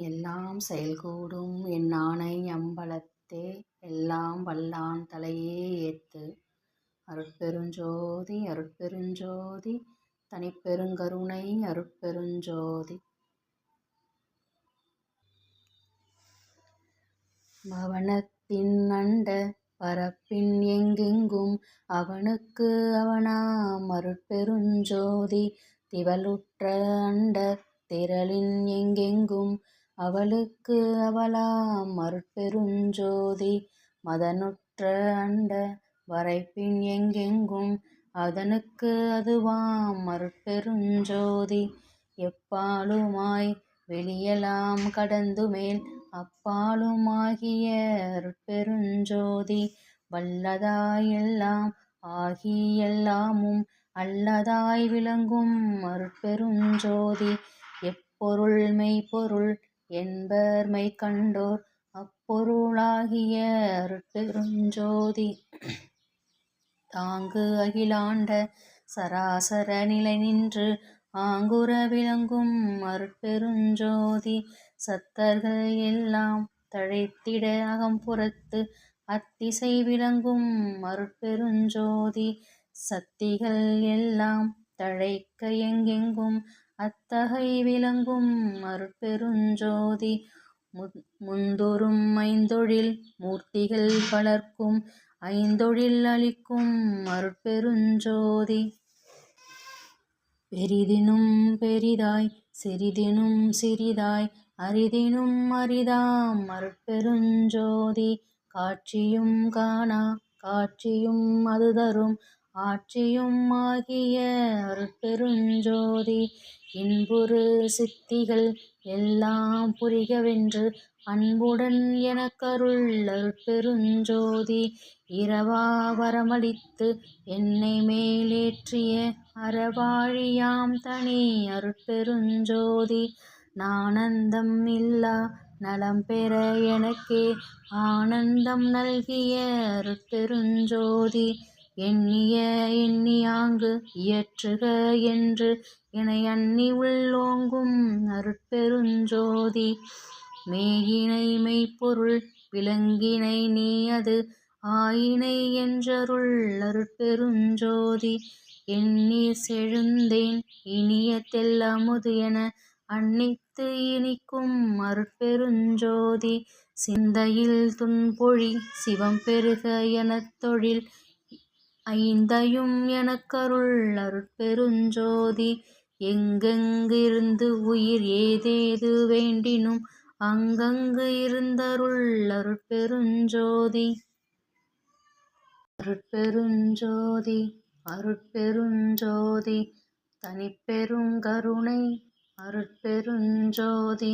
எல்லாம் செயல்கூடும் என்னானை அம்பலத்தே எல்லாம் வல்லான் தலையே ஏத்து. அருட்பெருஞ்சோதி அருட்பெருஞ்சோதி தனிப்பெருங்கருணை அருட்பெருஞ்சோதி பவனத்தின் அண்ட பரப்பின் எங்கெங்கும் அவனுக்கு அவனாம் அருட்பெருஞ்சோதி திவலுற்ற அண்ட திரளின் எங்கெங்கும் அவளுக்கு அவளாம் அருட்பெருஞ்சோதி மதனுற்ற அண்ட வரைப்பின் எங்கெங்கும் அதனுக்கு அதுவாம் அருட்பெருஞ்சோதி எப்பாலுமாய் வெளியெல்லாம் கடந்து மேல் அப்பாலுமாகிய அருட்பெருஞ்சோதி வல்லதாயெல்லாம் ஆகி எல்லாமும் அல்லதாய் விளங்கும் அருட்பெருஞ்சோதி எப்பொருள் மெய்ப்பொருள் என்பர்மை கண்டோர் அப்பொருளாகிய அருட்பெருஞ்ஜோதி தாங்கு அகிலாண்ட சராசர நிலை நின்று ஆங்குர விளங்கும் அருட்பெருஞ்சோதி. சத்தர்கள் எல்லாம் தழைத்திட அகம்புறத்து அத்திசை விளங்கும் அருட்பெருஞ்சோதி. சக்திகள் எல்லாம் தழைக்க எங்கெங்கும் அத்தகை விளங்கும் அருட்பெருஞ்சோதி முந்தொரும் ஐந்தொழில் மூர்த்திகள் பலர்க்கும் ஐந்தொழில் அளிக்கும் அருட்பெருஞ்சோதி. பெரிதினும் பெரிதாய் சிறிதினும் சிறிதாய் அரிதினும் அரிதாம் அருட்பெருஞ்சோதி. காட்சியும் காணா காட்சியும் அது தரும் ஆட்சியும் ஆகிய அருட்பெருஞ்சோதி இன்புறு சித்திகள் எல்லாம் புரிகவென்று அன்புடன் எனக்கருள் அருட்பெருஞ்சோதி இரவா வரமளித்து என்னை மேலேற்றிய அறவாழியாம் தனி அருட்பெருஞ்சோதி நானந்தம் இல்லா நலம் பெற எனக்கே ஆனந்தம் நல்கிய அருட்பெருஞ்சோதி எண்ணிய எண்ணியாங்கு இயற்றுக என்று இணை அண்ணி உள்ளோங்கும் அருட்பெருஞ்சோதி மேயினை மெய்ப்பொருள் விலங்கினை நீ அது ஆயினை என்றருள் அருட்பெருஞ்சோதி எண்ணி செழுந்தேன் இனிய தெல்லமுது என அன்னித்து இனிக்கும் அருட்பெருஞ்சோதி சிந்தையில் துன்பொழி சிவம் பெருக எனத் தொழில் ஐந்தையும் எனக்கருள் அருட்பெருஞ்சோதி. எங்கெங்கு இருந்து உயிர் ஏதேது வேண்டினும் அங்கங்கு இருந்தருள் அருட்பெருஞ்சோதி. அருட்பெருஞ்சோதி அருட்பெருஞ்சோதி தனிப்பெருங்கருணை அருட்பெருஞ்சோதி.